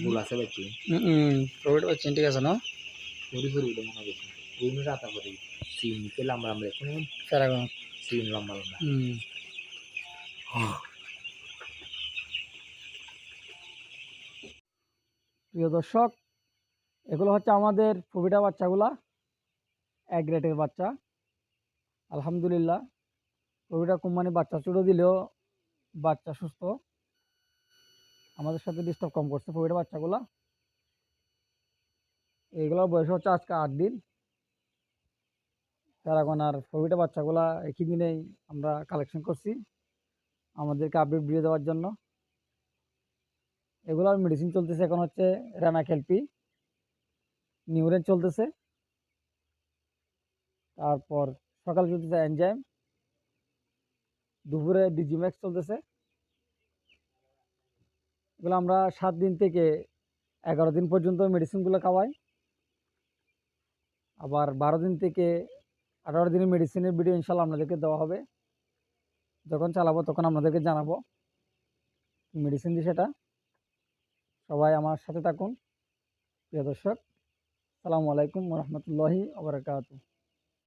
যাই আছে বাচ্চি হুম প্রফিট পাচ্ছেন ঠিক আছে না পুরি পুরি উঠে মনে হচ্ছে উইন রাতা করে সিন লম্বা লম্বা দেখুন প্যারাগন সিন লম্বা লম্বা। হুম প্রিয় দর্শক এগুলো হচ্ছে আমাদের প্রবিটা বাচ্চাগুলা এক গ্রেটের বাচ্চা। আলহামদুলিল্লাহ প্রবিটা কোম্পানি বাচ্চা ছোটো দিলেও বাচ্চা সুস্থ। আমাদের সাথে ডিস্টার্ব কম করছে প্রবিটা বাচ্চাগুলা। এগুলোর বয়স হচ্ছে আজকে আট দিন। প্যারাগন আর প্রবিটা বাচ্চাগুলা একই দিনেই আমরা কালেকশন করছি, আমাদেরকে আপডেট দিয়ে দেওয়ার জন্য। এগুলোর মেডিসিন চলতেছে এখন হচ্ছে রানা খেলপি নিউরেন চলতেছে। তারপর সকালে চলতেছে এনজাইম দুপুরে ডিজিম্যাক্স চলতেছে। এগুলো আমরা সাত দিন থেকে এগারো দিন পর্যন্ত মেডিসিনগুলো খাওয়াই। আবার বারো দিন থেকে আঠারো দিনের মেডিসিনের ভিডিও ইনশাল্লাহ আপনাদেরকে দেওয়া হবে। যখন চালাবো তখন আপনাদেরকে জানাব। মেডিসিন দিয়ে সেটা। সবাই আমার সাথে থাকুন। প্রিয় দর্শক সালামু আলাইকুম রহমতুল্লাহি আবরকাত